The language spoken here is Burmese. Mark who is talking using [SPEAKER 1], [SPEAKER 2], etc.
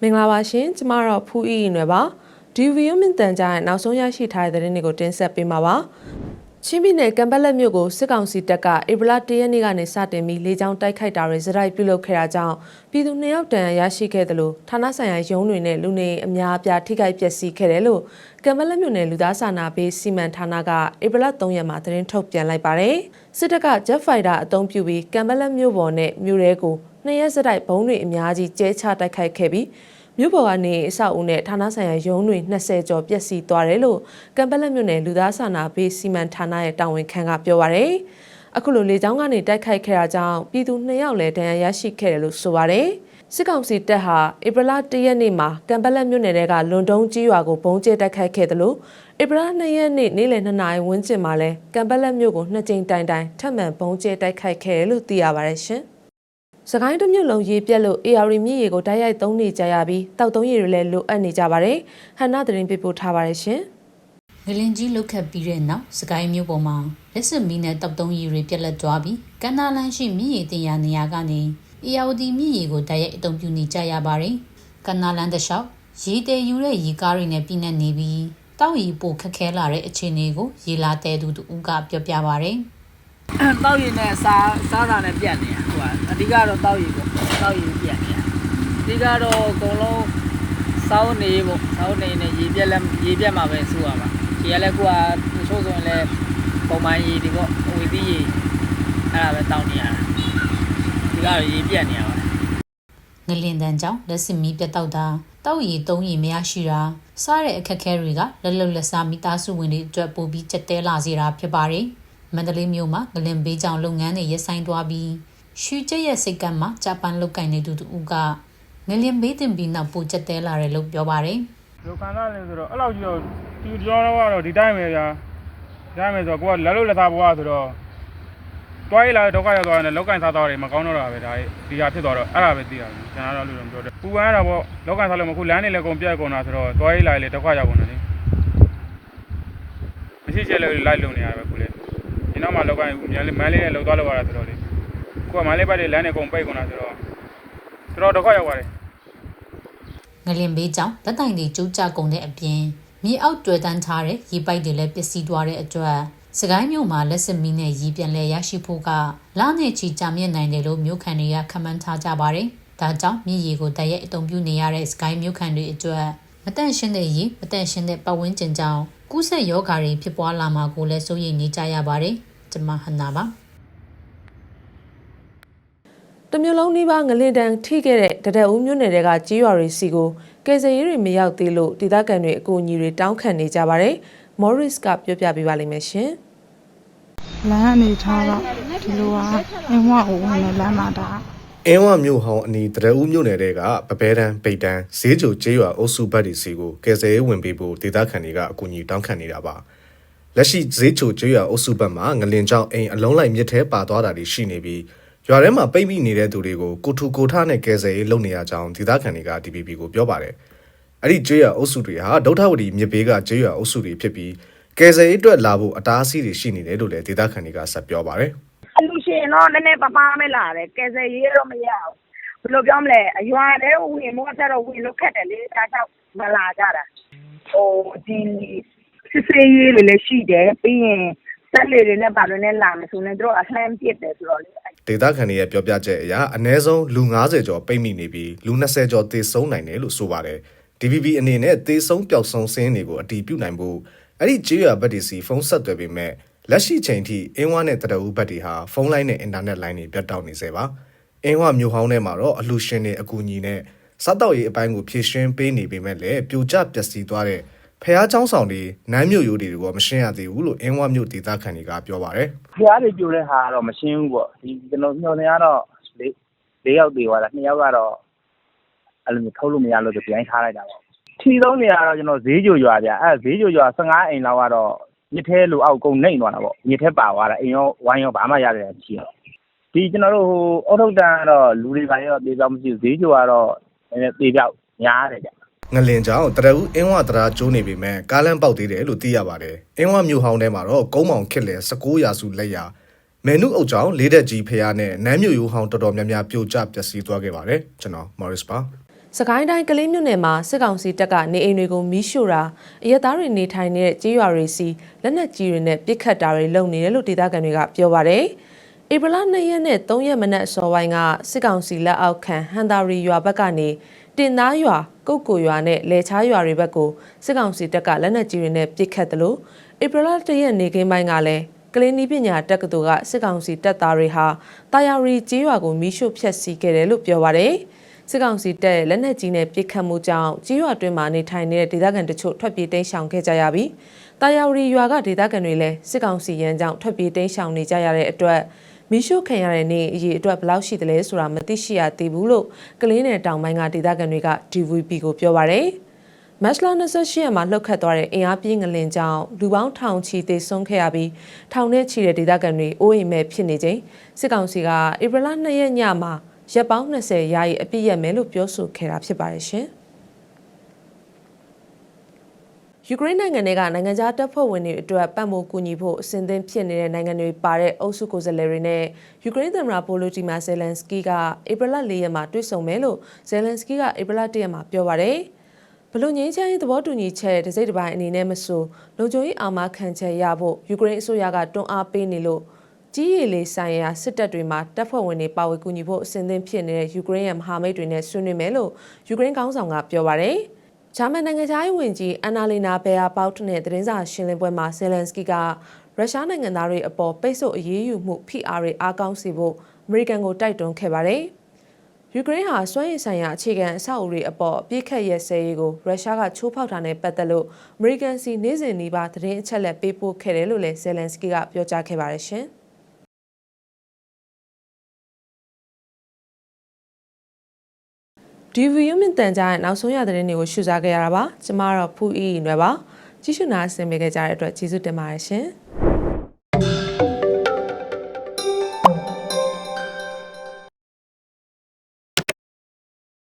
[SPEAKER 1] မင်္ဂလာပါရှင်ကျမတော့ဖူးအီနွယ်ပါဒီဗီယိုမင်တန်ကြားရဲ့နောက်ဆုံးရရှိထားတဲ့သတင်းတွေကိုတင်ဆက်ပေးမှာပါ ချင်းပြည်နယ်ကံပက်လက်မြို့ကိုစစ်ကောင်စီတပ်ကဧပြီလ၁ရက်နေ့ကနေစတင်ပြီးလေကြောင်းတိုက်ခိုက်တာတွေဇရိုက်ပြုလုပ်ခဲ့တာကြောင့်ပြည်သူနှစ်ယောက်တန်ရရှိခဲ့တယ်လို့ဌာနဆိုင်ရာရုံးတွေနဲ့လူနေအများအပြားထိခိုက်ပျက်စီးခဲ့တယ်လို့ကံပက်လက်မြို့နယ်လူသားစာနာပေးစီမံဌာနကဧပြီလ3ရက်မှာသတင်းထုတ်ပြန်လိုက်ပါတယ်စစ်တပ်က Jet Fighter အသုံးပြုပြီးကံပက်လက်မြို့ပေါ်နဲ့မြို့ရဲကိုနှစ်ရက်စတိုက်ဘုံတွေအများကြီးကျဲချတိုက်ခိုက်ခဲ့ပြီး မြို့ပေါ်ကနေအဆောက်အဦနဲ့ဌာနဆိုင်ရာရုံးတွေ20ကျော်ပျက်စီးသွားတယ်လို့ကံပက်လက်မြို့နယ်လူသားစာနာပေးစီမံဌာနရဲ့တာဝန်ခံကပြောပါရယ်အခုလိုလေကြောင်းကနေတိုက်ခိုက်ခဲ့တာကြောင့်ပြည်သူ2ယောက်လည်းဒဏ်ရာရရှိခဲ့တယ်လို့ဆိုပါရယ်စစ်ကောင်စီတပ်ဟာဧပြီလ1ရက်နေ့မှာကံပက်လက်မြို့နယ်ကလွန်တုံးကြီးရွာကိုပုံကျဲတိုက်ခိုက်ခဲ့တယ်လို့ဧပြီလ2ရက်နေ့နေ့လယ်2နာရီဝန်းကျင်မှာလဲကံပက်လက်မြို့ကိုနှစ်ကြိမ်တိုင်တိုင်ထပ်မံပုံကျဲတိုက်ခိုက်ခဲ့တယ်လို့သိရပါရယ်ရှင် စကိုင်းတစ်မြို့လုံးရေပြက်လို့ AR မြစ်ရေကိုတိုက်ရိုက်သုံးနေကြရပြီးတောက်သုံးရေတွေလည်းလိုအပ်နေကြပါတယ်။ဟန်နာသတင်းပေးပို့ထားပါတယ်ရှင်။
[SPEAKER 2] ငလင်ကြီးလုတ်ခတ်ပြီးတဲ့နောက်စကိုင်းမြို့ပေါ်မှာလက်စစ်မီးနဲ့တောက်တုံးရည်တွေပြက်လက်သွားပြီးကန္နာလန်းရှိမြည်ရည်တင်ရနေရာကနေအီယာဝတီမြည်ရည်ကိုတိုက်ရိုက်အုံပြုနေကြရပါတယ်။ကန္နာလန်းတစ်လျှောက်ရေတဲယူတဲ့ရေကားတွေနဲ့ပြည့်နေနေပြီးတောက်ရီပိုခက်ခဲလာတဲ့အခြေအနေကိုရေလာတဲသူတူကပြောပြပါဗျ။
[SPEAKER 3] တောက်ရည်နဲ့စားစားတာနဲ့ပြတ်နေတာဟိုက အဓိကတော့တောက်ရည်ပေါ့တောက်ရည်ပြတ်နေတာအဓိကတော့အကုန်လုံးစောင်းနေပေါ့စောင်းနေနေရေပြက်လက်ရေပြက်မှာပဲစိုးရမှာရေကလည်းကိုကတချို့ဆိုရင်လည်းပုံမှန်ရေဒီပေါ့ဝီသီးရေအဲ့ဒါပဲတောင်းနေရတာဒီကတော့ရေပြက်နေရပါ
[SPEAKER 2] ငလင်တန်းကြောင့်လက်စစ်မီးပြတ်တောက်တာတောက်ရီသုံးရီမရရှိတာစားတဲ့အခက်အခဲတွေကလက်လုံလက်စားမိသားစုဝင်တွေအတွက်ပိုပြီးကြက်တဲလာစေတာဖြစ်ပါတယ်။မန္တလေးမြို့မှာငလင်ဘေးကြောင့်လုပ်ငန်းတွေရပ်ဆိုင်းသွားပြီး ရွှေကျက်ရဲ့စိတ်ကမ်းမှာဂျပန်လုတ်ကင်နေသူတူကငလင်ဘေးတင်ပြီးနောက်ပိုကြက်တဲလာတယ်လို့ပြောပါတယ်
[SPEAKER 4] လိုခံစားလဲဆိုတော့အဲ့လောက်ကြီးတော့သူကျွန်တော်တို့ကတော့ဒီတိုင်းပဲဗျာဒီတိုင်းပဲဆိုတော့ကိုကလက်လို့လက်သားဘွားဆိုတော့တွားရလာဒုက္ခရောက်သွားတယ်လောက်ကင်စားသွားတယ်မကောင်းတော့တာပဲဒါဒီဟာဖြစ်သွားတော့အဲ့ဒါပဲသိရတယ်ကျွန်တော်တို့လို့တော့ပြောတယ်ပူပန်းရတာပေါ့လောက်ကင်စားလို့မခုလမ်းနေလည်းကုန်ပြက်ကုန်တာဆိုတော့တွားရလာလေဒုက္ခရောက်ကုန်တယ်လေမရှိချက်လည်းလိုက်လုံနေရတယ်ပဲခုလေဒီနောက်မှာလောက်ကင်မြန်လေးမန်းလေးနဲ့လုံသွားလို့ရတာဆိုတော့လေ ကိုကမန်းလေးပတ်တွေလမ်းနေကုန်ပိတ်ကုန်တာဆိုတော့တော်တော်ဒုက္ခရောက်ပါတယ်။
[SPEAKER 2] ငလင်ဘေးကြောင့်လက်တိုင်တွေကျိုးကျကုန်တဲ့အပြင်မြေအောက်တွေ့တန်းထားတဲ့ရေပိုက်တွေလည်းပျက်စီးသွားတဲ့အတွက်စကိုင်းမြို့မှာလက်စစ်မီးနဲ့ရေပြန်လဲရရှိဖို့ကလနဲ့ချီကြာမြင့်နိုင်တယ်လို့မြို့ခံတွေကခန့်မှန်းထားကြပါတယ်။ဒါကြောင့်မြေရေကိုတိုက်ရိုက်အသုံးပြုနေရတဲ့စကိုင်းမြို့ခံတွေအတွက်မတန့်ရှင်းတဲ့ရေမတန့်ရှင်းတဲ့ပတ်ဝန်းကျင်ကြောင့်ကူးစက်ရောဂါတွေဖြစ်ပွားလာမှာကိုလည်းစိုးရိမ်နေကြရပါတယ်။ကျွန်မဟန်နာပါ
[SPEAKER 1] တမျိုးလုံးနှီးပါငလင်တန်ထိခဲ့တဲ့တဒက်ဦးမြို့နယ်တွေကကြေးရွာတွေစီကိုကယ်ဆယ်ရေးတွေမရောက်သေးလို့ဒေသခံတွေအကူအညီတွေတောင်းခံနေကြပါတယ်။ Morris ကပြောပြပေးပါလိမ့်မယ်ရှင်။
[SPEAKER 5] လမ်းအနေထားတော့ဒီလိုဟာအင်းဝကိုဝင်နေလမ်းမှာဒါ
[SPEAKER 6] အင်းဝမြို့ဟောင်းအနီးတရဦးမြို့နယ်တဲကပပဲတန်းပိတ်တန်းဈေးကြိုကျေးရွာအုပ်စုဘက်ဒီစီကိုကယ်ဆယ်ရေးဝင်ပေးဖို့ဒေသခံတွေကအကူအညီတောင်းခံနေတာပါလက်ရှိဈေးကြိုကျေးရွာအုပ်စုဘက်မှာငလင်ကြောင့်အိမ်အလုံးလိုက်မြစ်ထဲပါသွားတာတွေရှိနေပြီး ရွာထဲမှာပိတ်မိနေတဲ့သူတွေကိုကိုထူကိုထနဲ့ကယ်ဆယ်ရေးလုပ်နေရကြောင်းဒေသခံတွေက DPP ကိုပြောပါတယ်အဲ့ဒီကျေးရွာအုပ်စုတွေဟာဒုထဝတီမြစ်ဘေးကကျေးရွာအုပ်စုတွေဖြစ်ပြီးကယ်ဆယ်ရေးအတွက်လာဖို့အတားအဆီးတွေရှိနေတယ်လို့လည်းဒေသခံတွေကဆက်ပြောပါတယ်
[SPEAKER 7] အလူရှင်တော့နည်းနည်းပပမဲလာတယ်ကယ်ဆယ်ရေးတော့မရဘူးဘယ်လိုပြောမလဲအရွာတဲ့ဝင်မို့ဆက်တော့ဝင်လို့ခက်တယ်လေဒါကြောင့်မလာကြတာဟိုဒီစစ်စေးရေးတွေလည်းရှိတယ်ပြီးရင်ဆက်လေတွေနဲ့ပါလို့နဲ့လာမယ်ဆိုရင်တို့အလှမ်းပြစ်တယ်ဆိုတော့လေ
[SPEAKER 6] ဒေသခံတွေရဲ့ပြောပြချက်အရအ ਨੇ ဆုံးလူ90ကျော်ပိတ်မိနေပြီးလူ20ကျော်သေဆုံးနိုင်တယ်လို့ဆိုပါတယ်။ DVB အနေနဲ့သေဆုံးပျောက်ဆုံးစင်းတွေကိုအတီးပြုတ်နိုင်ဖို့အဲ့ဒီကြေးရွာဘက်ဒီစီဖုန်းဆက်သွယ်ပေမဲ့လက်ရှိချိန်ထိအင်းဝနဲ့တရဦးဘက်ဒီဟာဖုန်းလိုင်းနဲ့အင်တာနက်လိုင်းတွေပြတ်တောက်နေစေပါ။အင်းဝမြို့ဟောင်းထဲမှာတော့အလှရှင်တွေအကူအညီနဲ့စားတောက်ရေးအပိုင်းကိုဖြည့်ရှင်းပေးနေပေမဲ့လည်းပြိုကျပျက်စီးသွားတဲ့ ဖះเจ้าဆောင်တွေနမ်းမြို့ရိုးတွေကိုမရှင်းရသေးဘူးလို့အင်းဝမြို့ဒေသခံတွေကပြောပါတယ်။
[SPEAKER 8] ဖျားတွေပြိုတဲ့ဟာကတော့မရှင်းဘူးပေါ့ဒီကျွန်တော်ညွှန်နေရတော့၄၄ယောက်သေးသွားတာနှစ်ယောက်ကတော့အဲ့လိုမျိုးထုတ်လို့မရလို့ဆိုပြန်ထားလိုက်တာပေါ့ထီဆုံးနေရတော့ကျွန်တော်ဈေးကြိုရွာဗျအဲ့ဈေးကြိုရွာ15အိမ်လောက်ကတော့မြစ်ထဲလိုအောက်ကုန်နှိမ့်သွားတာပေါ့မြစ်ထဲပါသွားတာအိမ်ရောဝိုင်းရောဘာမှရတယ်မရှိတော့ဒီကျွန်တော်တို့ဟိုအောက်ထုတ်တန်ကတော့လူတွေပါရောပြေပြောင်းမရှိဘူးဈေးကြိုကတော့နည်းနည်းပြေပြောက်များတယ်ဗျ
[SPEAKER 6] ငလင်ကြောင့်တရဦးအင်းဝတရာကျိုးနေပေမဲ့ကားလမ်းပေါက်သေးတယ်လို့သိရပါတယ်။အင်းဝမြို့ဟောင်းထဲမှာတော့ကုန်းမောင်ခစ်လေ16ရာစုလက်ရာမယ်နုအုပ်ကြောင့်လေးတက်ကြီးဖျားနဲ့နမ်းမြို့ရိုးဟောင်းတော်တော်များများပြိုကျပျက်စီးသွားခဲ့ပါတယ်ကျွန်တော် Morris ပါ
[SPEAKER 1] စကိုင်းတိုင်းကလေးမြို့နယ်မှာစစ်ကောင်စီတပ်ကနေအိမ်တွေကိုမီးရှို့တာအရက်သားတွေနေထိုင်နေတဲ့ကြေးရွာတွေစီလက်နက်ကြီးတွေနဲ့ပစ်ခတ်တာတွေလုပ်နေတယ်လို့ဒေသခံတွေကပြောပါတယ်။ဧပြီလ2ရက်နဲ့3ရက်မနက်အစောပိုင်းကစစ်ကောင်စီလက်အောက်ခံဟန်တာရီရွာဘက်ကနေ တင်သားရွာကုတ်ကိုရွာနဲ့လေချားရွာတွေဘက်ကိုစစ်ကောင်စီတပ်ကလက်နက်ကြီးတွေနဲ့ပစ်ခတ်တယ်လို့ဧပြီလ1ရက်နေ့ကင်းပိုင်းကလည်းကလေးနီးပညာတက္ကသိုလ်ကစစ်ကောင်စီတပ်သားတွေဟာတာယာရီကြေးရွာကိုမီးရှို့ဖျက်ဆီးခဲ့တယ်လို့ပြောပါတယ်။စစ်ကောင်စီတပ်ရဲ့လက်နက်ကြီးနဲ့ပစ်ခတ်မှုကြောင့်ကြီးရွာတွင်းမှာနေထိုင်နေတဲ့ဒေသခံတချို့ထွက်ပြေးတိမ်းရှောင်ခဲ့ကြရပြီးတာယာဝရီရွာကဒေသခံတွေလည်းစစ်ကောင်စီရန်ကြောင့်ထွက်ပြေးတိမ်းရှောင်နေကြရတဲ့အတွက် မီးရှို့ခံရတဲ့နေအရေးအတွက်ဘယ်လောက်ရှိသလဲဆိုတာမသိရှိရသေးဘူးလို့ကလေးနယ်တောင်ပိုင်းကဒေသခံတွေက DVB ကိုပြောပါရယ်မတ်လ28ရက်မှာလှုပ်ခတ်သွားတဲ့အင်အားပြင်းငလင်ကြောင့်လူပေါင်းထောင်ချီသေဆုံးခဲ့ရပြီးထောင်ထဲချီတဲ့ဒေသခံတွေအိုးအိမ်မဲ့ဖြစ်နေချိန်စစ်ကောင်စီကဧပြီလ2ရက်ညမှာရက်ပေါင်း20ရာရီအပြည့်ရမယ်လို့ပြောဆိုခဲ့တာဖြစ်ပါတယ်ရှင်။ ယူကရိန်းနိုင်ငံတွေကနိုင်ငံခြားတပ်ဖွဲ့ဝင်တွေအတွက်ပတ်မိုးကူညီဖို့အစဉ်သင့်ဖြစ်နေတဲ့နိုင်ငံတွေပါတဲ့အုပ်စုကိုယ်စားလှယ်တွေနဲ့ယူကရိန်းသမ္မတပိုလိုတီမာဇယ်လန်စကီကဧပြီလ၄ရက်မှာတွေ့ဆုံမယ်လို့ဇယ်လန်စကီကဧပြီလ၁ရက်မှာပြောပါတယ်။ဘလို့ငင်းချမ်းရေးသဘောတူညီချက်တစ်စိတ်တစ်ပိုင်းအနေနဲ့မဆိုလုံခြုံရေးအာမခံချက်ရဖို့ယူကရိန်းအစိုးရကတွန်းအားပေးနေလို့ကြီးရည်လေးဆိုင်ရာစစ်တပ်တွေမှာတပ်ဖွဲ့ဝင်တွေပါဝင်ကူညီဖို့အစဉ်သင့်ဖြစ်နေတဲ့ယူကရိန်းရဲ့မဟာမိတ်တွေနဲ့ဆွေးနွေးမယ်လို့ယူကရိန်းခေါင်းဆောင်ကပြောပါတယ်။ ဂျာမန်နိုင်ငံသားရေးဝန်ကြီးအန်နာလီနာဘယ်ယာပေါက်နဲ့သတင်းစာရှင်းလင်းပွဲမှာဇယ်လန်စကီကရုရှားနိုင်ငံသားတွေအပေါ်ပိတ်ဆို့အရေးယူမှုဖိအားတွေအားကောင်းစေဖို့အမေရိကန်ကိုတိုက်တွန်းခဲ့ပါတယ်။ယူကရိန်းဟာစွမ်းရည်ဆိုင်ရာအခြေခံအဆောက်အဦတွေအပေါ်အပြစ်ခတ်ရဲစဲရေးကိုရုရှားကချိုးဖောက်တာနဲ့ပတ်သက်လို့အမေရိကန်စီနေ့စဉ်နှီးပါသတင်းအချက်အလက်ပေးပို့ခဲ့တယ်လို့လည်းဇယ်လန်စကီကပြောကြားခဲ့ပါတယ်ရှင်။ DV မြင့်တန်ကြားရဲ့နောက်ဆုံးရသတင်းတွေကိုရှုစားခဲ့ရတာပါကျမကတော့ဖူးအီအီနွယ်ပါကြည့်ရှုနာဆင်ပေးခဲ့ကြတဲ့အတွက်ကျေးဇူးတင်ပါတယ်ရှင်